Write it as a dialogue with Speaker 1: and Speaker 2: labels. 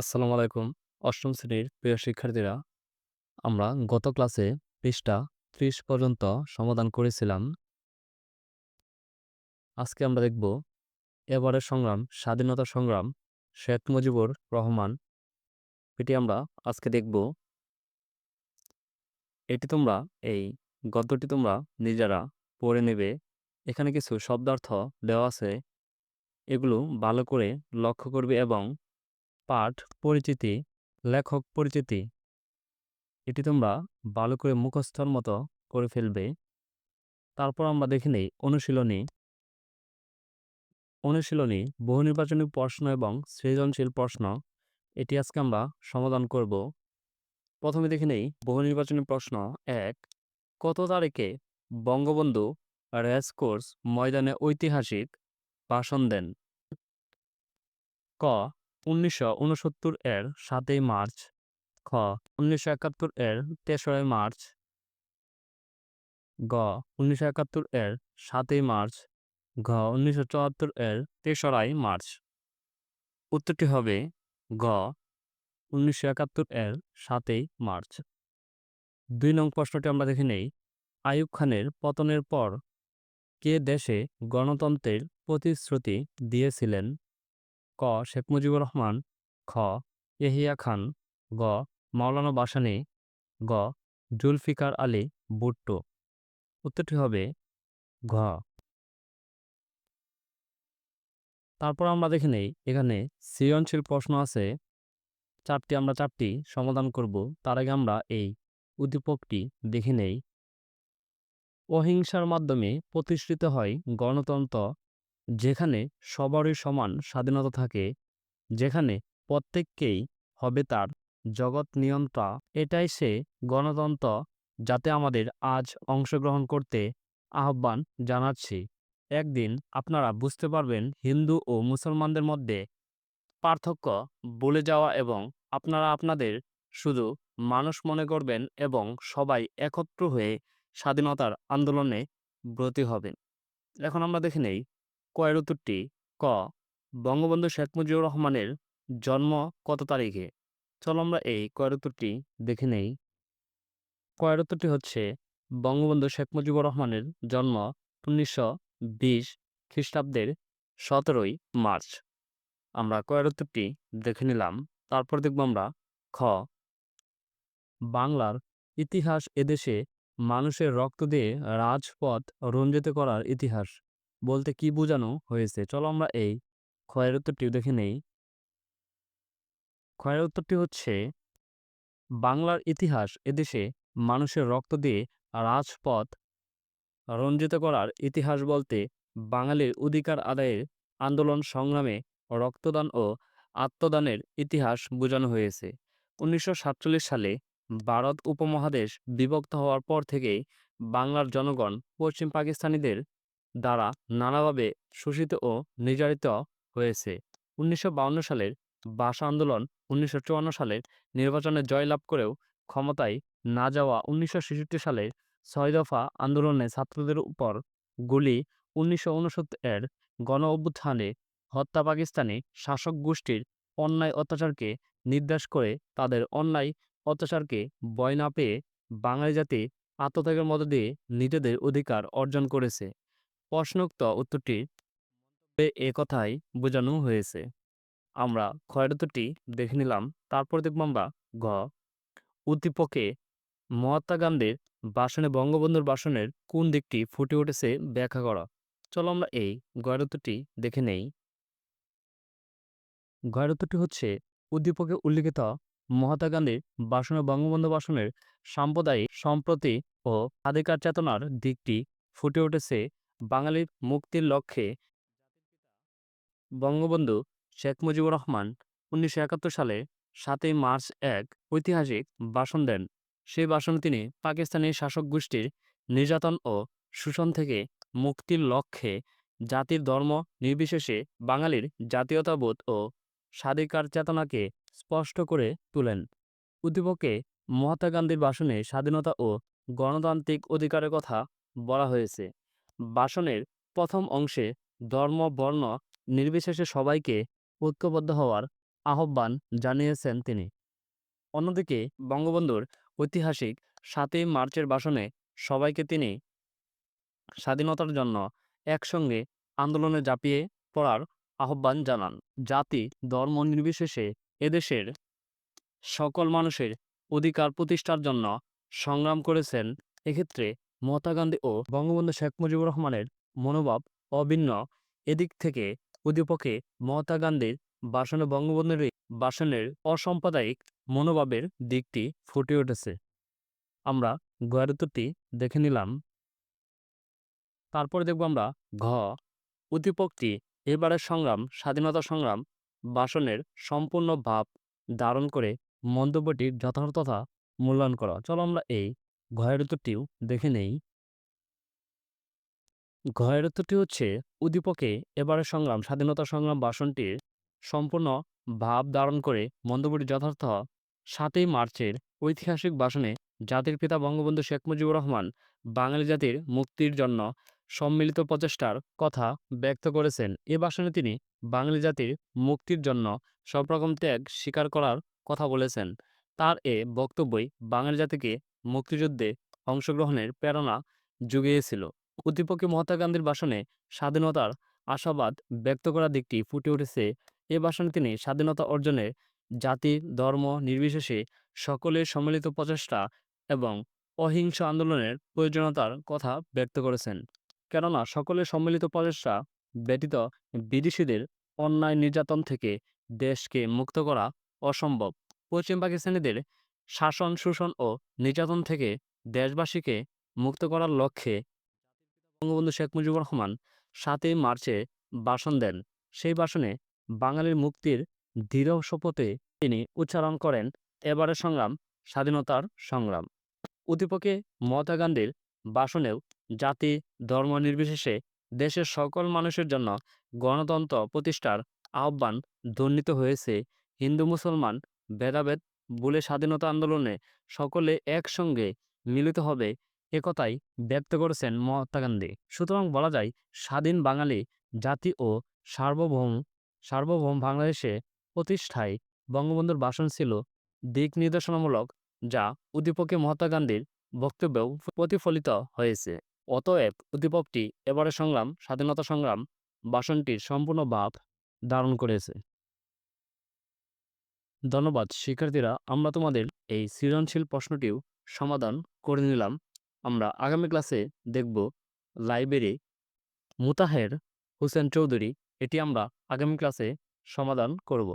Speaker 1: আসসালামু আলাইকুম। অষ্টম শ্রেণির প্রিয় শিক্ষার্থীরা, আমরা গত ক্লাসে পৃষ্ঠা ৩০ পর্যন্ত সমাধান করেছিলাম। আজকে আমরা দেখব এবারের সংগ্রাম, স্বাধীনতা সংগ্রাম, শেখ মুজিবুর রহমান। এটি আমরা আজকে দেখব। এটি তোমরা এই গদ্যটি তোমরা নিজেরা পড়ে নেবে। এখানে কিছু শব্দার্থ দেওয়া আছে। এগুলো ভালো করে লক্ষ্য করবে এবং পাঠ পরিচিতি, লেখক পরিচিতি এটি তোমরা ভালো করে মুখস্থর মতো করে ফেলবে। তারপর আমরা দেখে নেই অনুশীলনী। অনুশীলনী বহু নির্বাচনী প্রশ্ন এবং সৃজনশীল প্রশ্ন এটি আজকে আমরা সমাধান করব। প্রথমে দেখে নেই বহু নির্বাচনী প্রশ্ন এক কত তারিখে বঙ্গবন্ধু রেসকোর্স ময়দানে ঐতিহাসিক ভাষণ দেন ক উনিশশো উনসত্তর এর সাতই মার্চ, খ, উনিশশো একাত্তর এর তেসরাই মার্চ, গ, উনিশশো একাত্তর এর সাতই মার্চ, ঘ, উনিশশো চুয়াত্তর এর তেসরাই মার্চ। উত্তরটি হবে গ, উনিশশো একাত্তর এর সাতই মার্চ। দুই নং প্রশ্নটি আমরা দেখে নেই। আইয়ুব খানের পতনের পর কে দেশে গণতন্ত্রের প্রতিশ্রুতি দিয়েছিলেন? ক শেখ মুজিবুর রহমান, খ এহিয়া খান, গ মাওলানা বাসানি, গ জুলফিকার আলী ভুট্টো। উত্তরটি হবে ঘ। তারপর আমরা দেখে নেই, এখানে সৃজনশীল প্রশ্ন আছে। চারটি, আমরা চারটি সমাধান করব। তার আগে আমরা এই উদ্দীপকটি দেখে নেই। অহিংসার মাধ্যমে প্রতিষ্ঠিত হয় গণতন্ত্র যেখানে সবারই সমান স্বাধীনতা থাকে, যেখানে প্রত্যেককেই হবে তার জগৎ নিয়ন্ত্রা এটাই সে গণতন্ত্র যাতে আমাদের আজ অংশগ্রহণ করতে আহ্বান জানাচ্ছি। একদিন আপনারা বুঝতে পারবেন হিন্দু ও মুসলমানদের মধ্যে পার্থক্য বলে যাওয়া এবং আপনারা আপনাদের শুধু মানুষ মনে করবেন এবং সবাই একত্র হয়ে স্বাধীনতার আন্দোলনে ব্রতী হবেন। এখন আমরা দেখে নেই কয়ের উত্তরটি ক, বঙ্গবন্ধু শেখ মুজিবুর রহমানের জন্ম কত তারিখে? চলো আমরা এই কয়ের উত্তরটি দেখে নেই। কয়ের উত্তরটি হচ্ছে বঙ্গবন্ধু শেখ মুজিবুর রহমানের জন্ম উনিশশো বিশ খ্রিস্টাব্দের সতেরোই মার্চ। আমরা কয়ের উত্তরটি দেখে নিলাম, তারপর দেখব আমরা খ, বাংলার ইতিহাস এদেশে মানুষের রক্ত দিয়ে রাজপথ রঞ্জিত করার ইতিহাস। বলতে কি বোঝানো হয়েছে? চলো আমরা এই ক্ষয়ের উত্তরটি দেখে নেই। ক্ষয়ের উত্তরটি হচ্ছে, বাংলার ইতিহাস এদেশে মানুষের রক্ত দিয়ে রাজপথ রঞ্জিত করার ইতিহাস বলতে বাঙালির অধিকার আদায়ের আন্দোলন সংগ্রামে রক্তদান ও আত্মদানের ইতিহাস বোঝানো হয়েছে। উনিশশো সাতচল্লিশ সালে ভারত উপমহাদেশ বিভক্ত হওয়ার পর থেকেই বাংলার জনগণ পশ্চিম পাকিস্তানিদের দ্বারা নানাভাবে শোষিত ও নির্যাতিত হয়েছে। উনিশশো সালের ভাষা আন্দোলন উনিশশো চুয়ান্ন সালের নির্বাচনে জয়লাভ করেও ক্ষমতায় না যাওয়া উনিশশো সালের ছয় দফা আন্দোলনে ছাত্রদের উপর গুলি, উনিশশো উনসত্তর এর গণ অভ্যুত্থানে হত্যা পাকিস্তানি শাসক গোষ্ঠীর অন্যায় অত্যাচারকে নির্দেশ করে তাদের অন্যায় অত্যাচারকে বয় না পেয়ে বাঙালি জাতি আত্মত্যাগের মধ্য দিয়ে নিজেদের অধিকার অর্জন করেছে। প্রশ্নোক্ত উত্তরটি এ কথাই বোঝানো হয়েছে। আমরা ক্ষয়ের দেখে নিলাম, তারপর দেখব আমরা ঘ। উদ্দীপকে মহাত্মা গান্ধীর বাসনে বঙ্গবন্ধুর বাসনের কোন দিকটি ফুটে উঠেছে ব্যাখ্যা করা। চলো আমরা এই গয়ের উত্তরটি দেখে নেই। গয়ের উত্তরটি হচ্ছে, উদ্দীপকে উল্লিখিত মহাত্মা গান্ধীর বাসনে বঙ্গবন্ধু বাসনের সাম্প্রদায়িক সম্প্রতি ও আধিকার চেতনার দিকটি ফুটে উঠেছে বাঙালির মুক্তির লক্ষ্যে বঙ্গবন্ধু শেখ মুজিবুর রহমান উনিশশো একাত্তর সালে সাতই মার্চ এক ঐতিহাসিক ভাষণ দেন। সেই ভাষণে তিনি পাকিস্তানি শাসক গোষ্ঠীর নির্যাতন ও শোষণ থেকে মুক্তির লক্ষ্যে জাতির ধর্ম নির্বিশেষে বাঙালির জাতীয়তাবোধ ও স্বাধিকার চেতনাকে স্পষ্ট করে তুলেন। উদ্দীপকে মহাত্মা গান্ধীর ভাষণে স্বাধীনতা ও গণতান্ত্রিক অধিকারের কথা বলা হয়েছে। ভাষণের প্রথম অংশে ধর্ম, বর্ণ নির্বিশেষে সবাইকে ঐক্যবদ্ধ হওয়ার আহ্বান জানিয়েছেন তিনি। অন্যদিকে বঙ্গবন্ধুর ঐতিহাসিক সাতই মার্চের ভাষণে সবাইকে তিনি স্বাধীনতার জন্য একসঙ্গে আন্দোলনে ঝাঁপিয়ে পড়ার আহ্বান জানান। জাতি, ধর্ম নির্বিশেষে এদেশের সকল মানুষের অধিকার প্রতিষ্ঠার জন্য সংগ্রাম করেছেন। এক্ষেত্রে মহাত্মা গান্ধী ও বঙ্গবন্ধু শেখ মুজিবুর রহমানের মনোভাব অভিন্ন। এদিক থেকে উদ্দীপকে মহাত্মা গান্ধীর ভাষণে বঙ্গবন্ধুর ভাষণের অসাম্প্রদায়িক মনোভাবের দিকটি ফুটে উঠেছে। আমরা গয়ের উত্তরটি দেখে নিলাম। তারপরে দেখব আমরা ঘ। উদ্দীপকটি এবারের সংগ্রাম, স্বাধীনতা সংগ্রাম বাসনের সম্পূর্ণ ভাব ধারণ করে মন্তব্যটির যথার্থতা মূল্যায়ন করা। চলো আমরা এই ঘয়ের উত্তরটিও দেখে নেই। ঘয়ের উত্তরটি হচ্ছে, উদ্দীপকে এবারের সংগ্রাম, স্বাধীনতা সংগ্রাম ভাষণটির সম্পূর্ণ ভাব ধারণ করে মন্তব্যটি যথার্থ সাতই মার্চের ঐতিহাসিক ভাষণে জাতির পিতা বঙ্গবন্ধু শেখ মুজিবুর রহমান বাঙালি জাতির মুক্তির জন্য সম্মিলিত প্রচেষ্টার কথা ব্যক্ত করেছেন। এ ভাষণে তিনি বাঙালি জাতির মুক্তির জন্য সব রকম ত্যাগ স্বীকার করার কথা বলেছেন। তার এ বক্তব্যই বাঙালি জাতিকে মুক্তিযুদ্ধে অংশগ্রহণের প্রেরণা জুগিয়েছিল। উদ্দীপকে মহাত্মা গান্ধীর ভাষণে স্বাধীনতার আশাবাদ ব্যক্ত করার দিকটি ফুটে উঠেছে। এ ভাষণে তিনি স্বাধীনতা অর্জনে জাতি, ধর্ম নির্বিশেষে সকলের সম্মিলিত প্রচেষ্টা এবং অহিংস আন্দোলনের প্রয়োজনীয়তার কথা ব্যক্ত করেছেন। কেননা সকলের সম্মিলিত প্রচেষ্টা ব্যতীত বিদেশিদের অন্যায় নির্যাতন থেকে দেশকে মুক্ত করা অসম্ভব। পশ্চিম পাকিস্তানিদের শাসন, শোষণ ও নির্যাতন থেকে দেশবাসীকে মুক্ত করার লক্ষ্যে বঙ্গবন্ধু শেখ মুজিবুর রহমান সাতই মার্চে ভাষণ দেন। সেই ভাষণে বাঙালির মুক্তির দৃঢ় শপথে তিনি উচ্চারণ করেন, এবারের সংগ্রাম, স্বাধীনতার সংগ্রাম। উদ্দীপকে মহাত্মা গান্ধীর ভাষণেও জাতি, ধর্ম নির্বিশেষে দেশের সকল মানুষের জন্য গণতন্ত্র প্রতিষ্ঠার আহ্বান ধ্বনিত হয়েছে। হিন্দু, মুসলমান, ভেদাভেদ বলে স্বাধীনতা আন্দোলনে সকলে একসঙ্গে মিলিত হবে একথাই ব্যক্ত করেছেন মহাত্মা গান্ধী। সুতরাং বলা যায়, স্বাধীন বাঙালি জাতি ও সার্বভৌম সার্বভৌম বাংলাদেশে প্রতিষ্ঠায় বঙ্গবন্ধুর ভাষণ ছিল দিক নির্দেশনামূলক, যা উদ্দীপকে মহাত্মা গান্ধীর বক্তব্যেও প্রতিফলিত হয়েছে। অতএব উদ্দীপকটি এবারের সংগ্রাম, স্বাধীনতা সংগ্রাম ভাষণটির সম্পূর্ণ ভাব ধারণ করেছে। ধন্যবাদ শিক্ষার্থীরা, আমরা তোমাদের এই সৃজনশীল প্রশ্নটিও সমাধান করে নিলাম। আমরা আগামী ক্লাসে দেখব লাইব্রেরি মুতাহের হোসেন চৌধুরী, এটি আমরা আগামী ক্লাসে সমাধান করব।